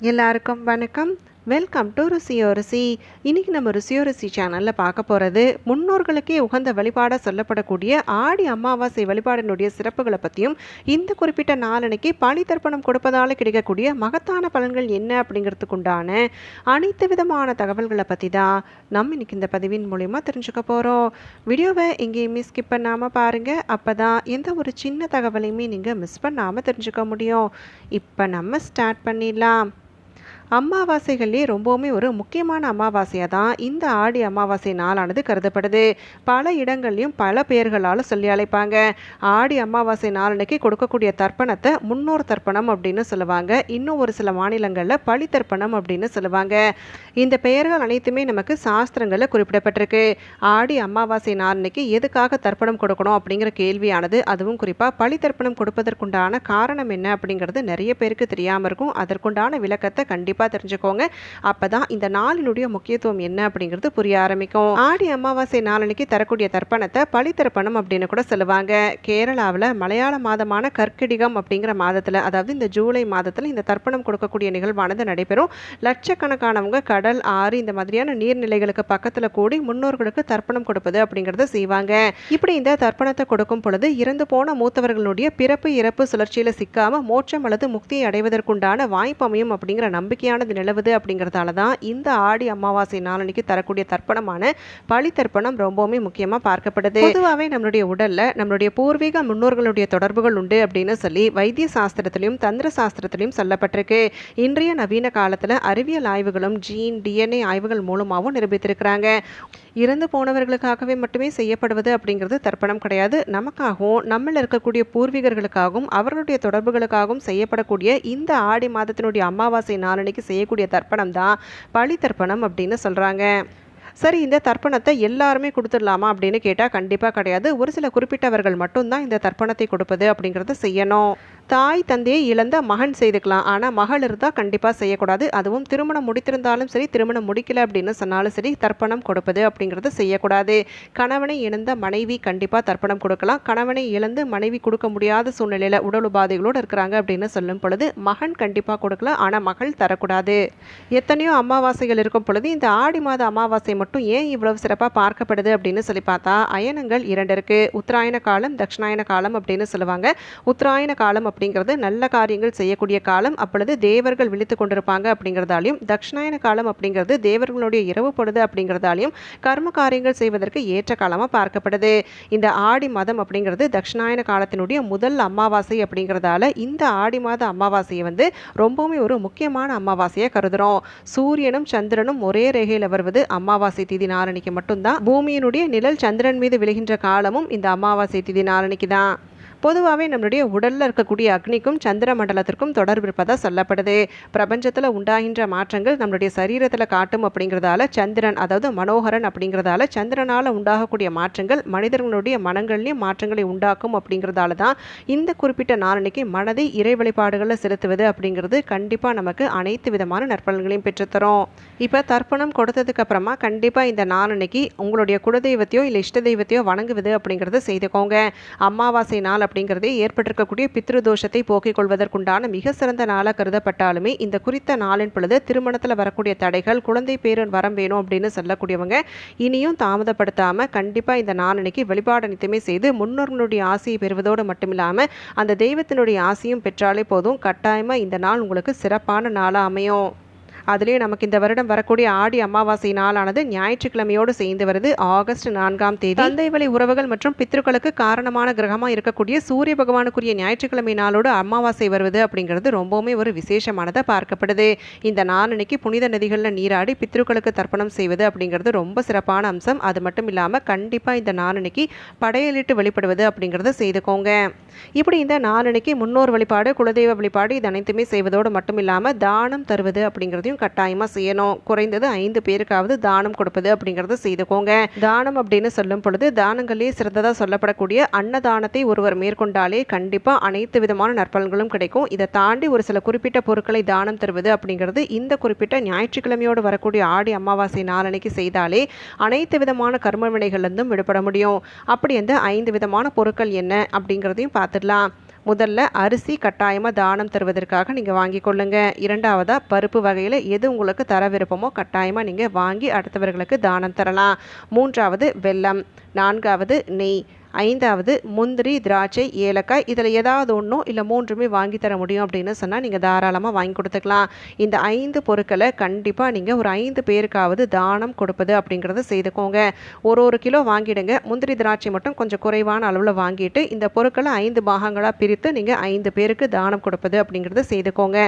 எல்லாருக்கும் வணக்கம். Welcome to ருசியோ ருசி. இன்றைக்கி நம்ம ருசியோ ருசி சேனலில் பார்க்க போகிறது முன்னோர்களுக்கே உகந்த வழிபாடாக சொல்லப்படக்கூடிய ஆடி அமாவாசை வழிபாடினுடைய சிறப்புகளை பற்றியும் இந்த குறிப்பிட்ட நாளனைக்கு பழி தர்ப்பணம் கொடுப்பதால் கிடைக்கக்கூடிய மகத்தான பலன்கள் என்ன அப்படிங்கிறதுக்கு உண்டான அனைத்து விதமான தகவல்களை பற்றி தான் நம்ம இன்னைக்கு இந்த பதிவின் மூலிமா தெரிஞ்சுக்க போகிறோம் வீடியோவை எங்கேயுமே ஸ்கிப் பண்ணாமல் பாருங்கள் அப்போ தான் எந்த ஒரு சின்ன தகவலையுமே நீங்கள் மிஸ் பண்ணாமல் தெரிஞ்சுக்க முடியும். இப்போ நம்ம ஸ்டார்ட் பண்ணிடலாம். அமாவாசைகள்லேயே ரொம்பவுமே ஒரு முக்கியமான அமாவாசையாக தான் இந்த ஆடி அமாவாசை நாளானது கருதப்படுது. பல இடங்கள்லையும் பல பெயர்களால் சொல்லி அழைப்பாங்க. ஆடி அமாவாசை நாளன்னைக்கு கொடுக்கக்கூடிய தர்ப்பணத்தை முன்னோர் தர்ப்பணம் அப்படின்னு சொல்லுவாங்க. இன்னும் ஒரு சில மாநிலங்களில் பழி தர்ப்பணம் அப்படின்னு சொல்லுவாங்க. இந்த பெயர்கள் அனைத்துமே நமக்கு சாஸ்திரங்களில் குறிப்பிடப்பட்டிருக்கு. ஆடி அமாவாசை நாளன்னைக்கு எதுக்காக தர்ப்பணம் கொடுக்கணும் அப்படிங்கிற கேள்வியானது அதுவும் குறிப்பாக பழி தர்ப்பணம் கொடுப்பதற்குண்டான காரணம் என்ன அப்படிங்கிறது நிறைய பேருக்கு தெரியாமல் இருக்கும். அதற்குண்டான விளக்கத்தை கண்டிப்பாக தெரிஞ்சுக்கோங்க. அப்போ தான் இந்த நாளினுடைய முக்கியத்துவம் என்ன அப்படிங்கிறது புரிய ஆரம்பிக்கும். ஆடி அமாவாசை நாளனைக்கு தரக்கூடிய தர்ப்பணத்தை பழி தர்ப்பணம் அப்படின்னு கூட சொல்லுவாங்க. கேரளாவில் மலையாள மாதமான கற்கிடிகம் அப்படிங்கிற மாதத்தில் அதாவது இந்த ஜூலை மாதத்தில் இந்த தர்ப்பணம் கொடுக்கக்கூடிய நிகழ்வானது நடைபெறும். லட்சக்கணக்கானவங்க கடல் ஆறு இந்த மாதிரியான நீர்நிலைகளுக்கு பக்கத்தில் கூடி முன்னோர்களுக்கு தர்ப்பணம் கொடுப்பது அப்படிங்கிறத செய்வாங்க. இப்படி இந்த தர்ப்பணத்தை கொடுக்கும் பொழுது இறந்து போன மூத்தவர்களுடைய பிறப்பு இறப்பு சுழற்சியில் சிக்காம மோட்சம் அல்லது முக்தியை அடைவதற்குண்டான வாய்ப்பு அமையும் அப்படிங்கிற நம்பிக்கை நம்பிக்கையானது நிலவுது அப்படிங்கிறதால தான் இந்த ஆடி அமாவாசை நாளனைக்கு தரக்கூடிய தர்ப்பணமான பழி தர்ப்பணம் ரொம்பவுமே முக்கியமாக பார்க்கப்படுது. பொதுவாகவே நம்மளுடைய உடலில் நம்மளுடைய பூர்வீக முன்னோர்களுடைய தொடர்புகள் உண்டு அப்படின்னு சொல்லி வைத்திய சாஸ்திரத்திலையும் தந்திர சாஸ்திரத்திலையும் சொல்லப்பட்டிருக்கு. இன்றைய நவீன காலத்தில் அறிவியல் ஆய்வுகளும் ஜீன் டிஎன்ஏ ஆய்வுகள் மூலமாகவும் நிரூபித்திருக்கிறாங்க. இறந்து போனவர்களுக்காகவே மட்டுமே செய்யப்படுவது அப்படிங்கிறது தர்ப்பணம் கிடையாது. நமக்காகவும் நம்மள இருக்கக்கூடிய பூர்வீகர்களுக்காகவும் அவர்களுடைய தொடர்புகளுக்காகவும் செய்யப்படக்கூடிய இந்த ஆடி மாதத்தினுடைய அமாவாசை நாளன்னைக்கு செய்யக்கூடிய தர்ப்பணம் தான். பழி தர்ப்பணம் அப்படின்னு சொல்கிறாங்க சரி இந்த தர்ப்பணத்தை எல்லாருமே கொடுத்துடலாமா அப்படின்னு கேட்டால் கண்டிப்பாக கிடையாது. ஒரு சில குறிப்பிட்டவர்கள் மட்டும்தான் இந்த தர்ப்பணத்தை கொடுப்பது அப்படிங்கிறத செய்யணும். தாய் தந்தையை இழந்த மகன் செய்துக்கலாம். ஆனால் மகள் இருந்தால் கண்டிப்பாக செய்யக்கூடாது. அதுவும் திருமணம் முடித்திருந்தாலும் சரி திருமணம் முடிக்கல அப்படின்னு சொன்னாலும் சரி தர்ப்பணம் கொடுப்பது அப்படிங்கிறது செய்யக்கூடாது. கணவனை இழந்த மனைவி கண்டிப்பாக தர்ப்பணம் கொடுக்கலாம். கணவனை இழந்து மனைவி கொடுக்க முடியாத சூழ்நிலையில் உடல் உபாதைகளோடு இருக்கிறாங்க அப்படின்னு சொல்லும் பொழுது மகன் கண்டிப்பாக கொடுக்கலாம். ஆனால் மகள் தரக்கூடாது. எத்தனையோ அமாவாசைகள் இருக்கும் பொழுது இந்த ஆடி மாத அமாவாசை மட்டும் ஏன் இவ்வளவு சிறப்பாக பார்க்கப்படுது அப்படின்னு சொல்லி பார்த்தா அயனங்கள் இரண்டு இருக்குது உத்தராயண காலம் தட்சிணாயன காலம் அப்படின்னு சொல்லுவாங்க. உத்தராயண காலம் அப்படிங்கிறது நல்ல காரியங்கள் செய்யக்கூடிய காலம் அப்பொழுது தேவர்கள் விழித்து கொண்டிருப்பாங்க அப்படிங்கிறதாலையும் தட்சிணாயன காலம் அப்படிங்கிறது தேவர்களுடைய இரவு பொழுது அப்படிங்கிறதாலையும் கர்ம காரியங்கள் செய்வதற்கு ஏற்ற காலமாக பார்க்கப்படுது. இந்த ஆடி மாதம் அப்படிங்கிறது தட்சிணாயன காலத்தினுடைய முதல் அமாவாசை அப்படிங்கிறதால இந்த ஆடி மாத அமாவாசையை வந்து ரொம்பவுமே ஒரு முக்கியமான அமாவாசையை கருதுகிறோம் சூரியனும் சந்திரனும் ஒரே ரேகையில் வருவது அமாவாசை திதி நாரணிக்கு மட்டும்தான். பூமியினுடைய நிழல் சந்திரன் மீது விழுகின்ற காலமும் இந்த அமாவாசை திதி நாரணிக்கு தான். பொதுவாகவே நம்மளுடைய உடலில் இருக்கக்கூடிய அக்னிக்கும் சந்திர மண்டலத்திற்கும் தொடர்பு இருப்பதாக சொல்லப்படுது. பிரபஞ்சத்தில் உண்டாகின்ற மாற்றங்கள் நம்மளுடைய சரீரத்தில் காட்டும் அப்படிங்கிறதால சந்திரன் அதாவது மனோகரன் அப்படிங்கிறதால சந்திரனால் உண்டாகக்கூடிய மாற்றங்கள் மனிதர்களுடைய மனங்கள்லேயும் மாற்றங்களை உண்டாக்கும் அப்படிங்கிறதால தான் இந்த குறிப்பிட்ட நாளன்னைக்கு மனதை இறை வழிபாடுகளில் செலுத்துவது அப்படிங்கிறது கண்டிப்பாக நமக்கு அனைத்து விதமான நற்பலன்களையும் பெற்றுத்தரும். இப்போ தர்ப்பணம் கொடுத்ததுக்கு அப்புறமா கண்டிப்பாக இந்த நாளன்னைக்கு உங்களுடைய குலதெய்வத்தையோ இல்லை இஷ்ட தெய்வத்தையோ வணங்குவது அப்படிங்கிறத செய்துக்கோங்க. அமாவாசை நாள் அப்படிங்கிறதே ஏற்பட்டிருக்கக்கூடிய பித்ருதோஷத்தை போக்கிக் கொள்வதற்குண்டான மிக சிறந்த நாளாக கருதப்பட்டாலுமே இந்த குறித்த நாளின் பொழுது திருமணத்தில் வரக்கூடிய தடைகள் குழந்தை பேரன் வரம் வேணும் அப்படின்னு சொல்லக்கூடியவங்க இனியும் தாமதப்படுத்தாமல் கண்டிப்பாக இந்த நாளன்னைக்கு வழிபாடு அனைத்துமே செய்து முன்னோர்களுடைய ஆசையை பெறுவதோடு மட்டுமில்லாமல் அந்த தெய்வத்தினுடைய ஆசையும் பெற்றாலே போதும். கட்டாயமாக இந்த நாள் உங்களுக்கு சிறப்பான நாளாக அமையும். அதுலேயும் நமக்கு இந்த வருடம் வரக்கூடிய ஆடி அமாவாசை நாளானது ஞாயிற்றுக்கிழமையோடு சேர்ந்து வருது. ஆகஸ்ட் நான்காம் தேதி தந்தை வழி உறவுகள் மற்றும் பித்ருக்களுக்கு காரணமான கிரகமாக இருக்கக்கூடிய சூரிய பகவானுக்குரிய ஞாயிற்றுக்கிழமை நாளோடு அமாவாசை வருவது அப்படிங்கிறது ரொம்பவுமே ஒரு விசேஷமானதாக பார்க்கப்படுது. இந்த நாளன்னைக்கு புனித நதிகளில் நீராடி பித்ருக்களுக்கு தர்ப்பணம் செய்வது அப்படிங்கிறது ரொம்ப சிறப்பான அம்சம். அது மட்டும் இல்லாமல் கண்டிப்பாக இந்த நாளன்னைக்கு படையலிட்டு வழிபடுவது அப்படிங்கிறத செய்துக்கோங்க. இப்படி இந்த நாளனைக்கு முன்னோர் வழிபாடு குலதெய்வ வழிபாடு இது அனைத்துமே செய்வதோடு மட்டும் இல்லாமல் தானம் தருவது அப்படிங்கிறதையும் கட்டாயமாக செய்யணும். குறைந்தது ஐந்து பேருக்காவது தானம் கொடுப்பது அப்படிங்கிறத செய்துக்கோங்க. தானம் அப்படின்னு சொல்லும் பொழுது தானங்களே சிறந்ததாக சொல்லப்படக்கூடிய அன்னதானத்தை ஒருவர் மேற்கொண்டாலே கண்டிப்பாக அனைத்து விதமான நற்பலன்களும் கிடைக்கும். இதை தாண்டி ஒரு சில குறிப்பிட்ட பொருட்களை தானம் தருவது அப்படிங்கிறது இந்த குறிப்பிட்ட ஞாயிற்றுக்கிழமையோடு வரக்கூடிய ஆடி அமாவாசை நாளனைக்கு செய்தாலே அனைத்து விதமான கர்ம வினைகள்லேருந்தும் விடுபட முடியும். அப்படி அந்த ஐந்து விதமான பொருட்கள் என்ன அப்படிங்கிறதையும் பார்த்துடலாம். முதல்ல அரிசி கட்டாயமாக தானம் தருவதற்காக நீங்கள் வாங்கி கொள்ளுங்க. இரண்டாவதாக பருப்பு வகையில் எது உங்களுக்கு தர விருப்பமோ கட்டாயமாக நீங்கள் வாங்கி அடுத்தவர்களுக்கு தானம் தரலாம். மூன்றாவது வெல்லம். நான்காவது நெய். ஐந்தாவது முந்திரி திராட்சை ஏலக்காய் இதில் ஏதாவது ஒன்றும் இல்லை மூன்றுமே வாங்கி தர முடியும் அப்படின்னு சொன்னால் நீங்கள் தாராளமாக வாங்கி கொடுத்துக்கலாம். இந்த ஐந்து பொருட்களை கண்டிப்பாக நீங்கள் ஒரு ஐந்து பேருக்காவது தானம் கொடுப்பது அப்படிங்கிறத செய்துக்கோங்க. ஒரு ஒரு கிலோ வாங்கிடுங்க. முந்திரி திராட்சை மட்டும் கொஞ்சம் குறைவான அளவில் வாங்கிட்டு இந்த பொருட்களை ஐந்து பாகங்களாக பிரித்து நீங்கள் ஐந்து பேருக்கு தானம் கொடுப்பது அப்படிங்கிறத செய்துக்கோங்க.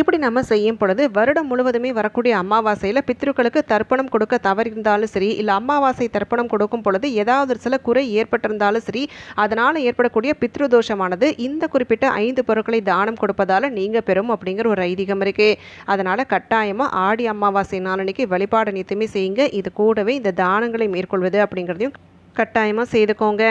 இப்படி நம்ம செய்யும் பொழுது வருடம் முழுவதுமே வரக்கூடிய அமாவாசையில் பித்ருக்களுக்கு தர்ப்பணம் கொடுக்க தவறிருந்தாலும் சரி இல்லை அமாவாசை தர்ப்பணம் கொடுக்கும் பொழுது ஏதாவது ஒரு சில குறை ஏற்பட்டிருந்தாலும் சரி அதனால் ஏற்படக்கூடிய பித்ருதோஷமானது இந்த குறிப்பிட்ட ஐந்து பொருட்களை தானம் கொடுப்பதால் நீங்கள் பெறும் அப்படிங்கிற ஒரு ஐதீகம் இருக்குது அதனால் கட்டாயமாக ஆடி அமாவாசை நாளன்னைக்கு வழிபாடு நித்தமே செய்யுங்க. இது கூடவே இந்த தானங்களை மேற்கொள்வது அப்படிங்கிறதையும் கட்டாயமாக செய்துக்கோங்க.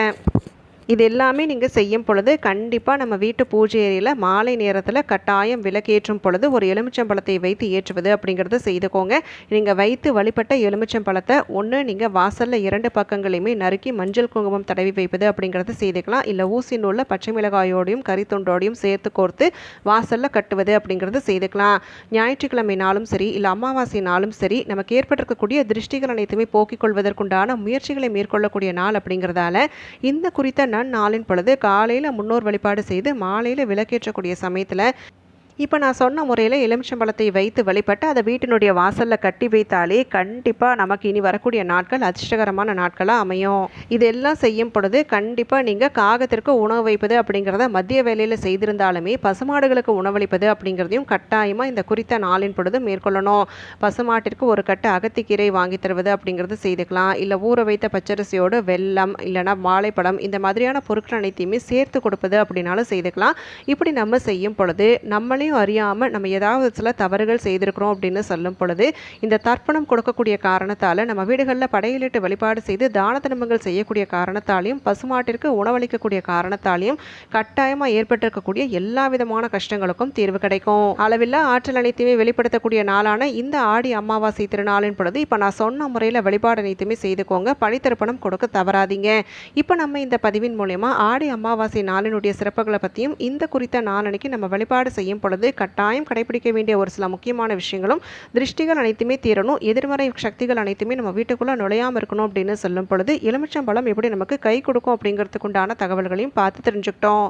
இது எல்லாமே நீங்கள் செய்யும் பொழுது கண்டிப்பாக நம்ம வீட்டு பூஜை அறையில் மாலை நேரத்தில் கட்டாயம் விளக்கேற்றும் பொழுது ஒரு எலுமிச்சம்பழத்தை வைத்து ஏற்றுவது அப்படிங்கிறத செய்துக்கோங்க. நீங்கள் வைத்து வழிபட்ட எலுமிச்சம்பழத்தை ஒன்று நீங்கள் வாசலில் இரண்டு பக்கங்களையுமே நறுக்கி மஞ்சள் குங்குமம் தடவி வைப்பது அப்படிங்கிறத செய்துக்கலாம். இல்லை ஊசி நூலில் பச்சை மிளகாயோடையும் கறித்துண்டோடையும் சேர்த்து கோர்த்து வாசலில் கட்டுவது அப்படிங்கிறத செய்துக்கலாம். ஞாயிற்றுக்கிழமை நாளும் சரி இல்லை அமாவாசை நாளும் சரி நமக்கு ஏற்பட்டிருக்கக்கூடிய திருஷ்டிகள் அனைத்துமே போக்கிக் கொள்வதற்குண்டான முயற்சிகளை மேற்கொள்ளக்கூடிய நாள் அப்படிங்கிறதால இந்த குறித்த நாளின் பொழுது காலையில் முன்னோர் வழிபாடு செய்து மாலையில் விளக்கேற்றக்கூடிய சமயத்தில் இப்போ நான் சொன்ன முறையில் எலுமிச்சம்பழத்தை வைத்து வழிபட்டு அதை வீட்டினுடைய வாசலில் கட்டி வைத்தாலே கண்டிப்பாக நமக்கு இனி வரக்கூடிய நாட்கள் அதிர்ஷ்டகரமான நாட்களாக அமையும். இதெல்லாம் செய்யும் பொழுது கண்டிப்பாக நீங்கள் காகத்திற்கு உணவு வைப்பது அப்படிங்கிறத மத்திய வேலையில் செய்திருந்தாலுமே பசுமாடுகளுக்கு உணவளிப்பது அப்படிங்கிறதையும் கட்டாயமாக இந்த குறித்த நாளின் பொழுது மேற்கொள்ளணும். பசுமாட்டிற்கு ஒரு கட்டு அகத்திக்கீரை வாங்கி தருவது அப்படிங்கிறது செய்துக்கலாம். இல்லை ஊற வைத்த பச்சரிசியோடு வெல்லம் இல்லைனா வாழைப்பழம் இந்த மாதிரியான பொருட்கள் அனைத்தையுமே சேர்த்து கொடுப்பது அப்படின்னாலும் செய்துக்கலாம். இப்படி நம்ம செய்யும் பொழுது நம்மளையும் அறியாமல் நம்ம ஏதாவது சில தவறுகள் செய்திருக்கிறோம் அப்படின்னு சொல்லும் பொழுது இந்த தர்ப்பணம் கொடுக்கக்கூடிய காரணத்தால் நம்ம வீடுகளில் படையலிட்டு வழிபாடு செய்து தான தர்மங்கள் செய்யக்கூடிய காரணத்தாலையும் பசுமாட்டிற்கு உணவளிக்கக்கூடிய காரணத்தாலையும் கட்டாயமாக ஏற்பட்டிருக்கக்கூடிய எல்லா விதமான கஷ்டங்களுக்கும் தீர்வு கிடைக்கும். அளவில்லா ஆற்றல் அனைத்துமே வெளிப்படுத்தக்கூடிய நாளான இந்த ஆடி அமாவாசை திருநாளின் பொழுது இப்போ நான் சொன்ன முறையில் வழிபாடு அனைத்துமே செய்துக்கோங்க. பழித்தர்ப்பணம் கொடுக்க தவறாதீங்க. இப்போ நம்ம இந்த பதிவின் மூலயமா ஆடி அமாவாசை நாளினுடைய சிறப்புகளை பற்றியும் இந்த குறித்த நாளனைக்கு நம்ம வழிபாடு செய்யும் பொழுது கட்டாயம் கடைபிடிக்க வேண்டிய ஒரு சில முக்கியமான விஷயங்களும் திருஷ்டிகள் அனைத்துமே தீரணும் எதிர்மறை சக்திகள் அனைத்துமே நம்ம வீட்டுக்குள்ளே நுழையாமல் இருக்கணும் அப்படின்னு சொல்லும் பொழுது எலுமிச்சம்பழம் எப்படி நமக்கு கை கொடுக்கும் அப்படிங்கிறதுக்கு உண்டான தகவல்களையும் பார்த்து தெரிஞ்சுக்கிட்டோம்.